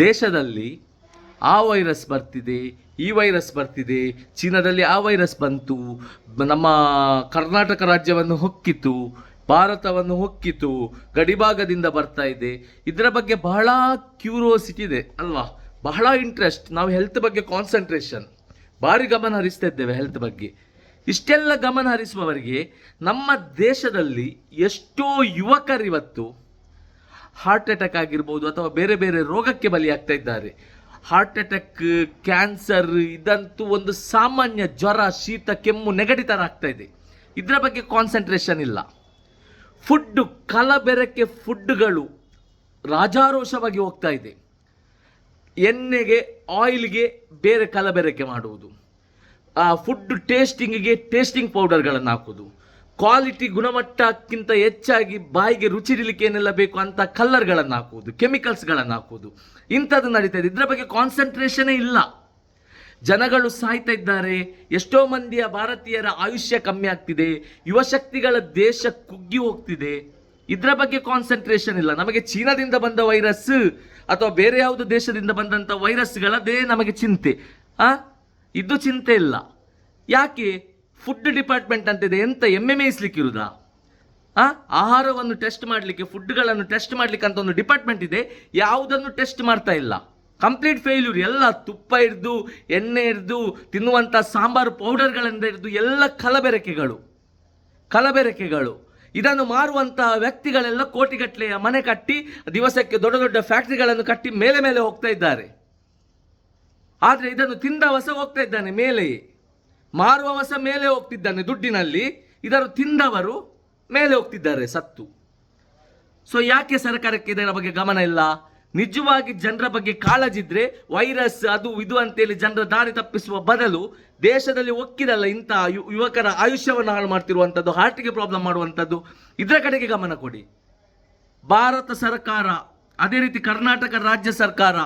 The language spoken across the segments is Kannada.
ದೇಶದಲ್ಲಿ ಆ ವೈರಸ್ ಬರ್ತಿದೆ, ಈ ವೈರಸ್ ಬರ್ತಿದೆ, ಚೀನಾದಲ್ಲಿ ಆ ವೈರಸ್ ಬಂತು, ನಮ್ಮ ಕರ್ನಾಟಕ ರಾಜ್ಯವನ್ನು ಹೊಕ್ಕಿತು, ಭಾರತವನ್ನು ಹೊಕ್ಕಿತು, ಗಡಿಭಾಗದಿಂದ ಬರ್ತಾ ಇದೆ. ಇದರ ಬಗ್ಗೆ ಬಹಳ ಕ್ಯೂರಿಯಾಸಿಟಿ ಇದೆ ಅಲ್ವಾ? ಬಹಳ ಇಂಟ್ರೆಸ್ಟ್ ನಾವು ಹೆಲ್ತ್ ಬಗ್ಗೆ ಕಾನ್ಸಂಟ್ರೇಷನ್ ಭಾರಿ ಗಮನ ಹರಿಸ್ತಾ ಇದ್ದೇವೆ ಹೆಲ್ತ್ ಬಗ್ಗೆ. ಇಷ್ಟೆಲ್ಲ ಗಮನ ಹರಿಸುವವರಿಗೆ ನಮ್ಮ ದೇಶದಲ್ಲಿ ಎಷ್ಟೋ ಯುವಕರಿವತ್ತು ಹಾರ್ಟ್ ಅಟ್ಯಾಕ್ ಆಗಿರ್ಬೋದು ಅಥವಾ ಬೇರೆ ಬೇರೆ ರೋಗಕ್ಕೆ ಬಲಿಯಾಗ್ತಾ ಇದ್ದಾರೆ. ಹಾರ್ಟ್ ಅಟ್ಯಾಕ್ ಕ್ಯಾನ್ಸರ್ ಇದಂತೂ ಒಂದು ಸಾಮಾನ್ಯ ಜ್ವರ, ಶೀತ, ಕೆಮ್ಮು ನೆಗಡಿ ಥರ ಆಗ್ತಾ ಇದೆ. ಇದರ ಬಗ್ಗೆ ಕಾನ್ಸಂಟ್ರೇಷನ್ ಇಲ್ಲ. ಫುಡ್ಡು ಕಲಬೆರಕೆ ಫುಡ್ಗಳು ರಾಜಾರೋಷವಾಗಿ ಹೋಗ್ತಾ ಇದೆ. ಎಣ್ಣೆಗೆ ಆಯಿಲ್ಗೆ ಬೇರೆ ಕಲಬೆರಕೆ ಮಾಡುವುದು. ಆ ಫುಡ್ ಟೇಸ್ಟಿಂಗಿಗೆ ಟೇಸ್ಟಿಂಗ್ ಪೌಡರ್ಗಳನ್ನು ಹಾಕೋದು ಕ್ವಾಲಿಟಿ ಗುಣಮಟ್ಟಕ್ಕಿಂತ ಹೆಚ್ಚಾಗಿ ಬಾಯಿಗೆ ರುಚಿ ಇರಲಿಕ್ಕೆ ಏನೆಲ್ಲ ಬೇಕು ಅಂತ ಕಲ್ಲರ್ಗಳನ್ನು ಹಾಕುವುದು ಕೆಮಿಕಲ್ಸ್ಗಳನ್ನು ಹಾಕುವುದು. ಇಂಥದ್ದು ನಡೀತಾ ಇದೆ. ಇದರ ಬಗ್ಗೆ ಕಾನ್ಸಂಟ್ರೇಷನೇ ಇಲ್ಲ. ಜನಗಳು ಸಾಯ್ತಾ ಇದ್ದಾರೆ. ಎಷ್ಟೋ ಮಂದಿಯ ಭಾರತೀಯರ ಆಯುಷ್ಯ ಕಮ್ಮಿ ಆಗ್ತಿದೆ. ಯುವಶಕ್ತಿಗಳ ದೇಶ ಕುಗ್ಗಿ ಹೋಗ್ತಿದೆ. ಇದರ ಬಗ್ಗೆ ಕಾನ್ಸಂಟ್ರೇಷನ್ ಇಲ್ಲ. ನಮಗೆ ಚೀನಾದಿಂದ ಬಂದ ವೈರಸ್ ಅಥವಾ ಬೇರೆ ಯಾವುದು ದೇಶದಿಂದ ಬಂದಂಥ ವೈರಸ್ಗಳದೇ ನಮಗೆ ಚಿಂತೆ. ಆ? ಇದು ಚಿಂತೆ ಇಲ್ಲ. ಯಾಕೆ? ಫುಡ್ ಡಿಪಾರ್ಟ್ಮೆಂಟ್ ಅಂತಿದೆ ಎಂತ ಎಮ್ಮೆ ಮೇಯಿಸ್ಲಿಕ್ಕಿರುದಾ ಆ? ಆಹಾರವನ್ನು ಟೆಸ್ಟ್ ಮಾಡಲಿಕ್ಕೆ ಫುಡ್ಗಳನ್ನು ಟೆಸ್ಟ್ ಮಾಡಲಿಕ್ಕೆ ಅಂತ ಒಂದು ಡಿಪಾರ್ಟ್ಮೆಂಟ್ ಇದೆ. ಯಾವುದನ್ನು ಟೆಸ್ಟ್ ಮಾಡ್ತಾ ಇಲ್ಲ. ಕಂಪ್ಲೀಟ್ ಫೇಲ್ಯೂರ್ ಎಲ್ಲ ತುಪ್ಪ ಹಿಡ್ದು ಎಣ್ಣೆ ಹಿಡ್ದು ತಿನ್ನುವಂಥ ಸಾಂಬಾರು ಪೌಡರ್ಗಳಿಂದ ಹಿಡಿದು ಎಲ್ಲ ಕಲಬೆರಕೆಗಳು. ಕಲಬೆರಕೆಗಳು. ಇದನ್ನು ಮಾರುವಂತಹ ವ್ಯಕ್ತಿಗಳೆಲ್ಲ ಕೋಟಿಗಟ್ಟಲೆಯ ಮನೆ ಕಟ್ಟಿ, ದಿವಸಕ್ಕೆ ದೊಡ್ಡ ದೊಡ್ಡ ಫ್ಯಾಕ್ಟ್ರಿಗಳನ್ನು ಕಟ್ಟಿ ಮೇಲೆ ಮೇಲೆ ಹೋಗ್ತಾ ಇದ್ದಾರೆ. ಆದರೆ ಇದನ್ನು ತಿಂದವಸ ಹೋಗ್ತಾ ಇದ್ದಾನೆ ಮೇಲೆಯೇ. ಮಾರುವವಸ ಮೇಲೆ ಹೋಗ್ತಿದ್ದಾನೆ ದುಡ್ಡಿನಲ್ಲಿ, ಇದರು ತಿಂದವರು ಮೇಲೆ ಹೋಗ್ತಿದ್ದಾರೆ ಸತ್ತು. ಸೊ ಯಾಕೆ ಸರ್ಕಾರಕ್ಕೆ ಇದರ ಬಗ್ಗೆ ಗಮನ ಇಲ್ಲ? ನಿಜವಾಗಿ ಜನರ ಬಗ್ಗೆ ಕಾಳಜಿದ್ರೆ ವೈರಸ್ ಅದು ಇದು ಅಂತೇಳಿ ಜನರ ದಾರಿ ತಪ್ಪಿಸುವ ಬದಲು ದೇಶದಲ್ಲಿ ಒಕ್ಕಿದಲ್ಲ ಇಂಥ ಯುವಕರ ಆಯುಷ್ಯವನ್ನು ಹಾಳು ಮಾಡ್ತಿರುವಂಥದ್ದು ಹಾರ್ಟಿಗೆ ಪ್ರಾಬ್ಲಮ್ ಮಾಡುವಂಥದ್ದು. ಇದರ ಕಡೆಗೆ ಗಮನ ಕೊಡಿ. ಭಾರತ ಸರ್ಕಾರ, ಅದೇ ರೀತಿ ಕರ್ನಾಟಕ ರಾಜ್ಯ ಸರ್ಕಾರ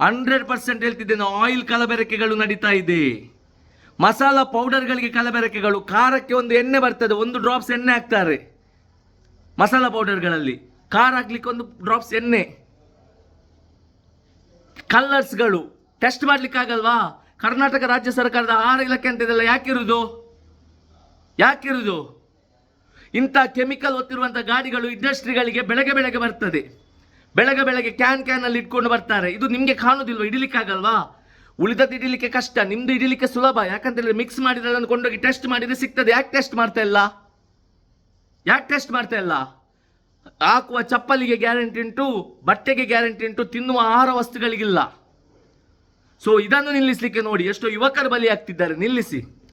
ಹಂಡ್ರೆಡ್ ಪರ್ಸೆಂಟ್ ಹೇಳ್ತಿದ್ದೇನೆ ಆಯಿಲ್ ಕಲಬೆರಕೆಗಳು ನಡೀತಾ ಇದೆ. ಮಸಾಲ ಪೌಡರ್ಗಳಿಗೆ ಕಲಬೆರಕೆಗಳು, ಖಾರಕ್ಕೆ ಒಂದು ಎಣ್ಣೆ ಬರ್ತದೆ, ಒಂದು ಡ್ರಾಪ್ಸ್ ಎಣ್ಣೆ ಹಾಕ್ತಾರೆ. ಮಸಾಲ ಪೌಡರ್ಗಳಲ್ಲಿ ಖಾರ ಹಾಕ್ಲಿಕ್ಕೆ ಒಂದು ಡ್ರಾಪ್ಸ್ ಎಣ್ಣೆ. ಕಲರ್ಸ್ಗಳು ಟೆಸ್ಟ್ ಮಾಡಲಿಕ್ಕಾಗಲ್ವಾ ಕರ್ನಾಟಕ ರಾಜ್ಯ ಸರ್ಕಾರದ ಆಹಾರ ಇಲಾಖೆ ಅಂತ ಇದೆಲ್ಲ ಯಾಕಿರುವುದು ಯಾಕಿರುವುದು ಇಂಥ ಕೆಮಿಕಲ್ ಒತ್ತಿರುವಂಥ ಗಾಡಿಗಳು ಇಂಡಸ್ಟ್ರಿಗಳಿಗೆ ಬೆಳಗ್ಗೆ ಬೆಳಗ್ಗೆ ಬರ್ತದೆ. ಬೆಳಗ್ಗೆ ಬೆಳಗ್ಗೆ ಕ್ಯಾನ್ ಕ್ಯಾನ್ ಅಲ್ಲಿ ಇಟ್ಕೊಂಡು ಬರ್ತಾರೆ. ಇದು ನಿಮಗೆ ಕಾಣುದಿಲ್ವಾ? ಇಡಲಿಕ್ಕಾಗಲ್ವಾ ಉಳಿದದ್ದು ಇಡಲಿಕ್ಕೆ ಕಷ್ಟ, ನಿಮ್ದು ಇಡಲಿಕ್ಕೆ ಸುಲಭ. ಯಾಕಂತೇಳಿದ್ರೆ ಮಿಕ್ಸ್ ಮಾಡಿದ್ರೆ ಅದನ್ನು ಕೊಂಡೋಗಿ ಟೆಸ್ಟ್ ಮಾಡಿದ್ರೆ ಸಿಗ್ತದೆ. ಯಾಕೆ ಟೆಸ್ಟ್ ಮಾಡ್ತಾ ಇಲ್ಲ? ಯಾಕೆ ಟೆಸ್ಟ್ ಮಾಡ್ತಾ ಇಲ್ಲ? ಹಾಕುವ ಚಪ್ಪಲಿಗೆ ಗ್ಯಾರಂಟಿ ಉಂಟು, ಬಟ್ಟೆಗೆ ಗ್ಯಾರಂಟಿ ಉಂಟು, ತಿನ್ನುವ ಆಹಾರ ವಸ್ತುಗಳಿಗಿಲ್ಲ. ಸೊ ಇದನ್ನು ನಿಲ್ಲಿಸಲಿಕ್ಕೆ ನೋಡಿ. ಎಷ್ಟೋ ಯುವಕರು ಬಲಿಯಾಗ್ತಿದ್ದಾರೆ. ನಿಲ್ಲಿಸಿ.